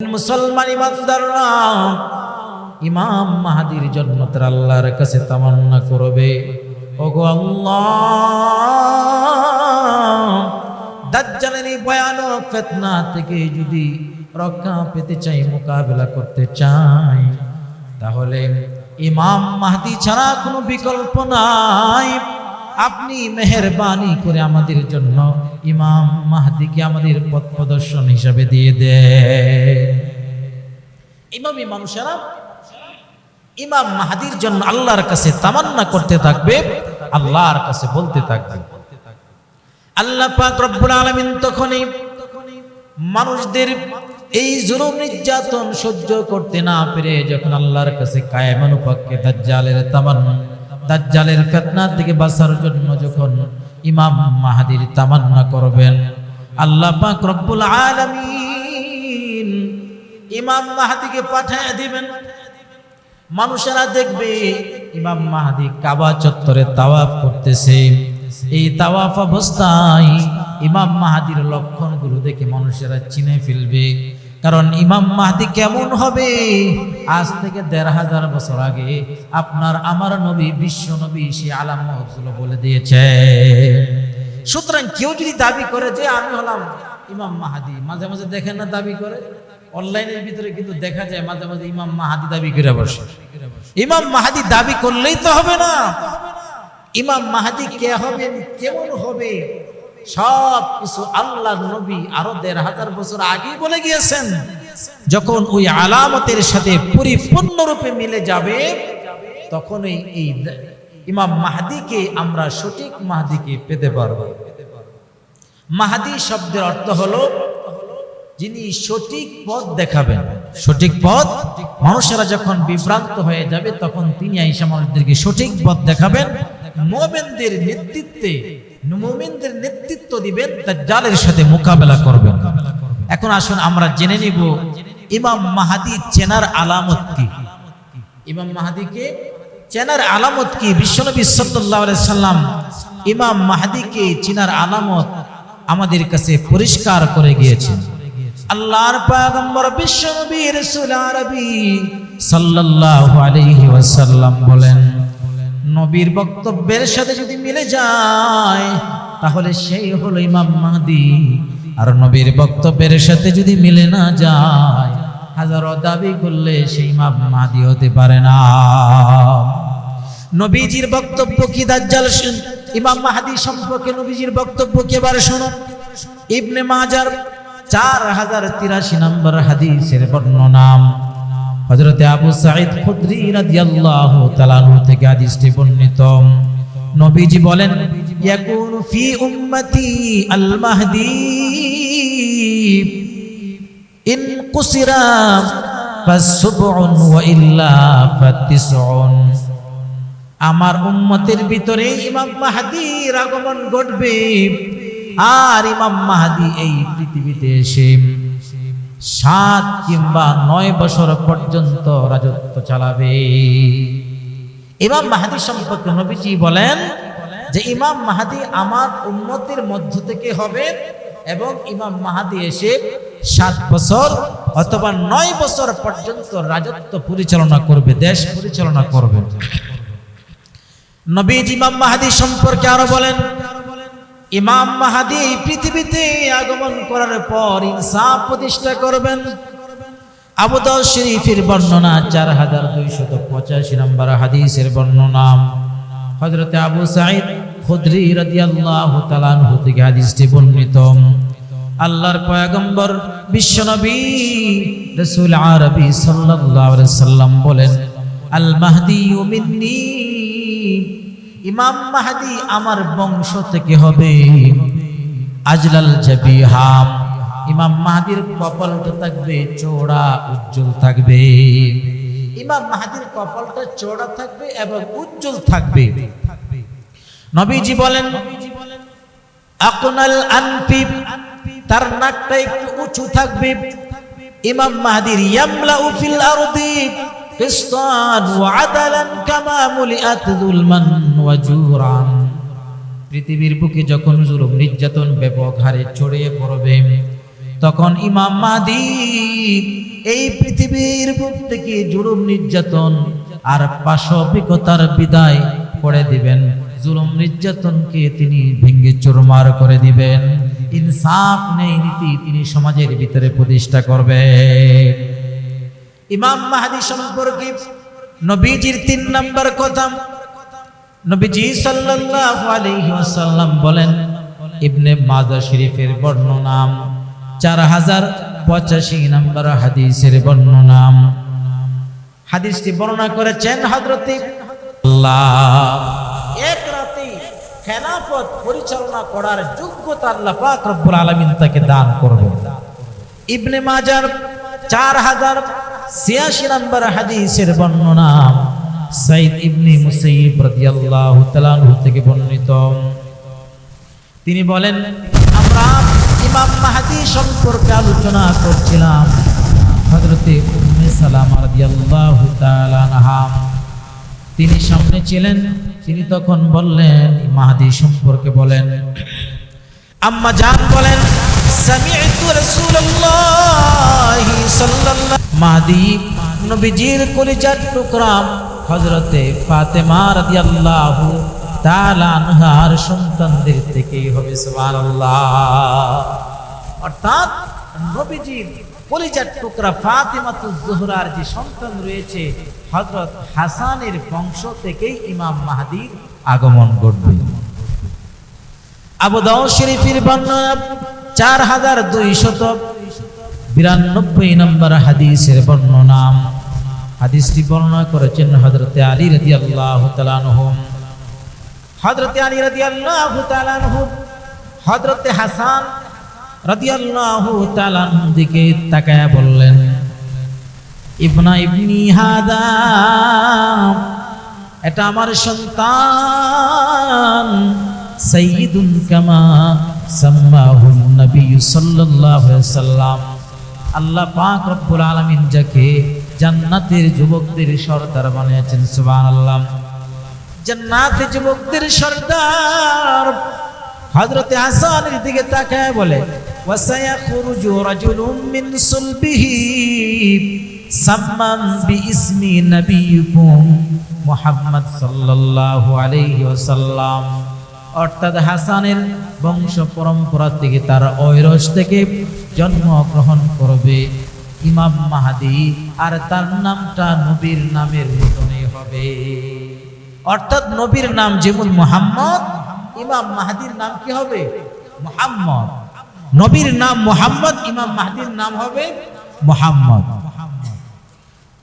মুসলমান ইমানদাররা ইমাম মাহাদির জন্য তার আল্লাহর কাছে তামান্না করবে। ওগো আল্লাহ। ভয়ানক ফিতনা থেকে যদি রক্ষা পেতে চাই, মোকাবেলা করতে চাই, তাহলে ইমাম মাহাদি ছাড়া কোনো বিকল্প নাই। আপনি মেহরবানি করে আমাদের জন্য ইমাম মাহদিকে আমাদের পথ প্রদর্শন হিসাবে দিয়ে দেন। ইমামই মানুষেরা ইমাম মাহাদির জন্য আল্লাহর কাছে তামান্না করতে থাকবে, আল্লাহর কাছে বলতে থাকবে। আল্লাহ পাক রব্বুল আলামিন তখনই মানুষদের এই জুলুম নির্যাতন সহ্য করতে না পেরে যখন আল্লাহর কাছে কায়েমানুপাককে দাজ্জালের তামান্না দাজ্জালের ফিতনা থেকে বাঁচার জন্য যখন ইমাম মাহাদির তামান্না করবেন, আল্লাহ পাক রব্বুল আলামিন ইমাম মাহাদিকে পাঠিয়ে দিবেন। মানুষেরা দেখবে ইমাম মাহাদি কাবা চত্বরে তাওয়াফ করতেছে। এই তাওয়াফ অবস্থায় ইমাম মাহাদির লক্ষণগুলো দেখে মানুষেরা চিনে ফেলবে। কারণ ইমাম মাহাদি কেমন হবে? আজ থেকে দেড় হাজার বছর আগে আপনার আমার নবী, বিশ্ব নবী সে আলামতগুলো বলে দিয়েছে। সুতরাং কেউ যদি দাবি করে যে আমি হলাম ইমাম মাহাদি, মাঝে মাঝে দেখেন না দাবি করে? অনলাইনের ভিতরে কিন্তু দেখা যায় মাঝে মাঝে ইমাম মাহাদি দাবি করে বসে। ইমাম মাহাদি দাবি করলেই তো হবে না। ইমাম মাহাদি কে হবেন, কেমন হবে? সব কিছু আল্লাহ নবী আরও দেড় হাজার বছর আগেই বলে গিয়েছেন। যখন ওই আলামতের সাথে পরিপূর্ণরূপে মিলে যাবে, তখনই এই ইমাম মাহাদিকে আমরা সঠিক মাহাদিকে পেতে পারব। মাহাদি শব্দের অর্থ হলো যিনি সঠিক পথ দেখাবেন। সঠিক পথ, মানুষেরা যখন বিভ্রান্ত হয়ে যাবে, তখন তিনি আইসা মানুষদেরকে সঠিক পথ দেখাবেন। মোমেনদের নেতৃত্বে মোমেনদের নেতৃত্ব দিবেন জালের সাথে মোকাবেলা করবেন। এখন আসুন আমরা জেনে নিব, ইমাম মাহাদি চেনার আলামত কি? ইমাম মাহাদিকে চেনার আলামত কি? বিশ্বনবী সাল্লাল্লাহু সাল্লাম ইমাম মাহাদিকে চিনার আলামত আমাদের কাছে পরিষ্কার করে গিয়েছেন। আল্লাহর পয়গম্বর বিশ্বনবী রাসূল আরবি সাল্লাল্লাহু আলাইহি ওয়াসাল্লাম বলেন নবীর বক্তব্যের সাথে যদি মিলে যায়, তাহলে সেই হলো ইমাম মাহদি। আর নবীর বক্তব্যের সাথে যদি মিলে না যায়, হাজারো দাবি করলে সেই ইমাম মাহদি হতে পারে না। নবীজির বক্তব্য কি দাজ্জাল ইমাম মাহাদি সম্পর্কে নবীজির বক্তব্য কি এবার শুনুন? ইবনে মাজার চার হাজার তিরাশি নম্বর হাদিসের বর্ণনাম হযরতে আবু সাঈদ খুদরি রাদিয়াল্লাহু তাআলা থেকে হাদিসটি বর্ণিত। নবীজি বলেন, ইয়াকুনু ফি উম্মতি আল মাহদি ইন কুসিরা ফাসবউন ওয়া ইল্লা ফাতিসউন। আমার উম্মতের ভিতরে ইমাম মাহাদির আগমন ঘটবে, আর ইমাম মাহাদি এই পৃথিবীতে এসে সাত কিংবা নয় বছর পর্যন্ত রাজত্ব চালাবে। ইমাম মাহাদি সম্পর্কে নবীজি বলেন যে, ইমাম মাহাদি আমার উন্নতির মধ্য থেকে হবে এবং ইমাম মাহাদি এসে সাত বছর অথবা নয় বছর পর্যন্ত রাজত্ব পরিচালনা করবে, দেশ পরিচালনা করবে। নবীজ ইমাম মাহাদি সম্পর্কে আরও বলেন ইমাম মাহাদি এই পৃথিবীতে আগমন করার পর ইনসাফ প্রতিষ্ঠা করবেন। আবুদাউদ শরীফের বর্ণনা চার হাজার দুইশত পঁচাশি নম্বর হাদিসের বর্ণনা। হজরতে আবু সাইদ খুদরি রাদিয়াল্লাহু তাআলা আনহু থেকে হাদিসটি বর্ণিত। আল্লাহর পয়গম্বর বিশ্বনবী রাসূল আরবি সাল্লাল্লাহু সাল্লাম বলেন, আল মাহদি মিন্নি ইমাম মাহাদি আমার বংশ থেকে হবে। আজলাল জাবিহাম ইমাম মাহাদির কপালটা থাকবে, চওড়া, উজ্জ্বল থাকবে। ইমাম মাহাদির কপালটা চওড়া থাকবে এবং উজ্জ্বল থাকবে। নবীজি বলেন, আকনাল আনফি তার নাকটা একটু উঁচু থাকবে। ইমাম মাহাদির ইয়ামলা ফিল আরদি কিসতান ওয়া আদালান কামা মুলিআত যুলমান। ওয়া জুরান। পৃথিবীর বুকে যখন জুলুম, নির্যাতন ব্যাপক হারে ছড়িয়ে পড়বে, তখন ইমাম মাহাদি এই পৃথিবীর বুক থেকে জুলুম, নির্যাতন আর পাশবিকতার বিদায় করে দিবেন। জুলুম, নির্যাতনকে তিনি ভেঙ্গে চুরমার করে দিবেন। ইনসাফ নেই, নীতি তিনি সমাজের ভিতরে প্রতিষ্ঠা করবে। ইমাম মাহাদি সম্পর্কে নবীজির তিন নম্বর কথা নবীজি সাল্লাল্লাহু আলাইহি ওয়াসাল্লাম বলেন, ইবনে মাজাহ শরীফের বর্ণনা চার হাজার পঁচাশি নম্বর হাদিসের বর্ণনা হাদিসটি বর্ণনা করেছেন হযরতে আল্লাহ। এক রাতে খেলাফত পরিচালনা করার যোগ্যতা আল্লাহ পাক রব্বুল আলামিন তাকে দান করবেন। ইবনে মাজার চার হাজার ছিয়াশি নম্বর হাদিসের বর্ণনা সাইদ ইবনি মুসাইব রাদিয়াল্লাহু তাআলা থেকে বর্ণিত। তিনি বলেন, আমরা ইমাম মাহদি সম্পর্কে আলোচনা করছিলাম হযরতে উম্মে সালামা রাদিয়াল্লাহু তাআলা আনহা। তিনি সামনে ছিলেন, তিনি তখন বললেন, মাহাদি সম্পর্কে বলেন, আম্মা জান বলেন সামি'তু রাসূলুল্লাহি সাল্লাল্লাহু মাহদি নবীজির কলিজার টুকরা হযরতে ফাতেমা রাদিয়াল্লাহু তাআলা আনহার সন্তানদের থেকেই হবে, সুবহানাল্লাহ। অর্থাৎ নবীজির কলিজার টুকরা ফাতেমাতুজ জোহরার যে সন্তান রয়েছে, হযরত হাসানের বংশ থেকেই ইমাম মাহদির আগমন ঘটবে। আবু দাউদ শরীফের বর্ণনা, চার হাজার দুইশত বিরানব্বই নম্বর হাদিসের বর্ণনা। হাদিসটি বর্ণনা করেছেন হজরতে আলী রাদি আল্লাহ হজরতে আলী রাদি আল্লাহ হজরতে হাসান রাদি আল্লাহ দিকে তাকায়া বললেন, ইবনা ইবনি হাদা, এটা আমার সন্তান, সাইয়্যিদুন কামা সাম্মাহুন নবী সাল্লাল্লাহু আলাইহি সাল্লাম আল্লাহ পাক রব্বুল আলামিন যাকে জান্নাতের যুবকদের সর্দার বানিয়েছেন সুবান আল্লাহ জান্নাতের যুবকদের সর্দার হযরতে হাসানের দিকে তাকায় বলে, ওয়াসায়াখরুজু রাজুলুম মিন সুলবিহি সাম্মান বিইসমি নবিয়িকুম মুহাম্মদ সাল্লাল্লাহু আলাইহি ওয়াসাল্লাম। অর্থাৎ হাসানের বংশ পরম্পরা থেকে তার ঐরস থেকে জন্মগ্রহণ করবে ইমাম মাহাদি আর তার নামটা নবীর নামের মতনই হবে। অর্থাৎ নবীর নাম যেমন মোহাম্মদ, ইমাম মাহাদির নাম কি হবে? মোহাম্মদ। নবীর নাম মোহাম্মদ, ইমাম মাহাদির নাম হবে মোহাম্মদ।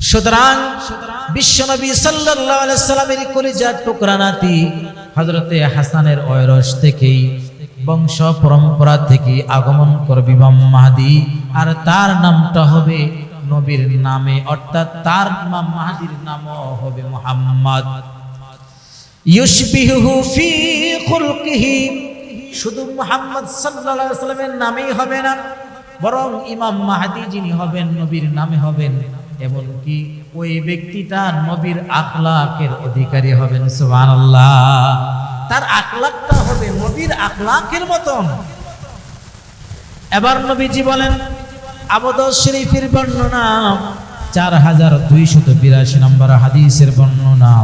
সুতরাং বিশ্বনবী সাল্লাল্লাহু আলাইহি সাল্লামের কলিজার টুকরা নাতি হযরতে হাসানের ঐরস থেকেই, বংশ পরম্পরা থেকে আগমন করবি মাহদি। আর তার নামটা হবে নবীর নামে, অর্থাৎ তার ইমাম মাহাদির নামও হবে মুহাম্মদ। খুলকিহি। শুধু মুহাম্মদ সাল্লামের নামেই হবে না, বরং ইমাম মাহাদি যিনি হবেন, নবীর নামে হবেন। এমনকি ওই ব্যক্তিটা নবীর আখলাকের অধিকারী হবেন, সুবহানাল্লাহ। তার আখলাকটা হবে নবীর আখলাকের মতন। এবার নবীজি বলেন আবদ শরীফের বর্ণনা চার হাজার দুইশত বিরাশি নম্বর হাদিসের বর্ণনা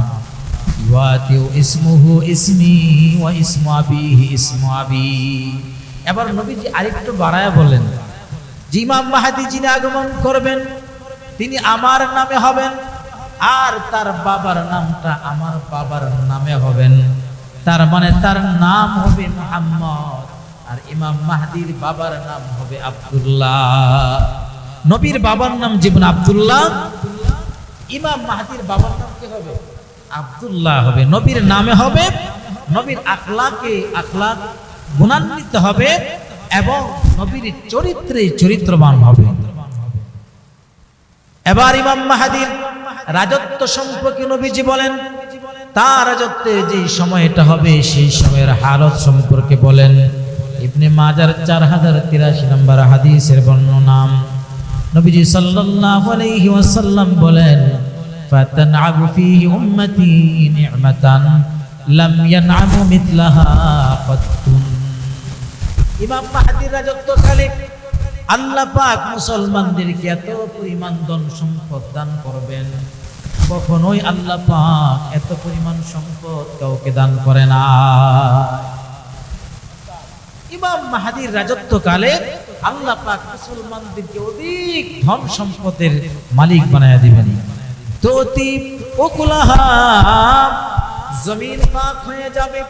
ইউয়াতিউ ইসমুহু ইসমি ওয়া ইসমু আবিহি ইসমু এবার নবীজি আরেকটু বাড়ায়া বলেন, যে ইমাম মাহাদি যিনি আগমন করবেন, তিনি আমার নামে হবেন আর তার বাবার নামটা আমার বাবার নামে হবেন। তার মানে তার নাম হবে মুহাম্মদ। আর ইমাম মাহাদির বাবার নাম হবে আব্দুল্লাহ। নবীর বাবার নাম যেমন আবদুল্লাহ। ইমাম মাহাদির বাবার নাম কি হবে? আব্দুল্লাহ হবে। নবীর নামে হবে, নবীর আখলাকে আখলাক গুণান্বিত হবে এবং নবীর চরিত্রে চরিত্রবান হবে। এবার ইমাম মাহাদির রাজত্ব সম্পর্কে নবীজি বলেন, তার রাজত্বে যে সময়টা হবে, সেই সময়ের হালত সম্পর্কে বলেন। ইবনে মাজার চার হাজার তিরাশি নম্বর হাদিসের বর্ণনাম। নবীজি সাল্লাল্লাহু আলাইহি ওয়াসাল্লাম বলেন, ফাতানআবু ফীহি উম্মতি নি'মাতান লাম ইয়ানআমু মিথলাহা কত্তুন ইমাম মাহাদির রাজত্বকালে আল্লাহ পাক মুসলমানদেরকে এত পরিমাণ ধন সম্পদ দান করবেন। কখনোই আল্লাহ পাক এত পরিমাণ সম্পদ কাউকে দান করে না ইমাম মাহাদির রাজত্বকালে আল্লাহ পাক মুসলমানদেরকে অধিক ধন সম্পদের মালিক বানায়া দিবেন। তোতি ওকুলাহা জমিন পাক হয়ে যাবে।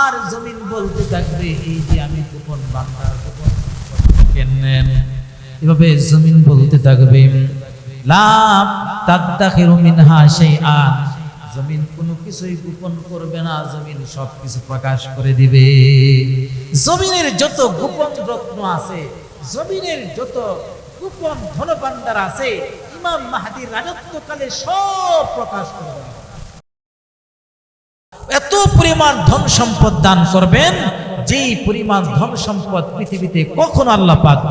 আর জমিন বলতে থাকবে, এই যে আমি গোপন বান্দার গোপন কেনেন এভাবে জমিন বলতে থাকবে লাভ তাদ্দাখিরু মিনহা শাইআন জমিন কোনো কিছুই গোপন করবে না, জমিন সব কিছু প্রকাশ করে দিবে। জমিনের যত গোপন রত্ন আছে, জমিনের যত গোপন ধনভাণ্ডার আছে, ইমাম মাহাদির রাজত্বকালে সব প্রকাশ করে এত পরিমাণ ধন সম্পদ দান করবেন, যেই পরিমাণ ধন সম্পদ পৃথিবীতে কখন আল্লাহ পাক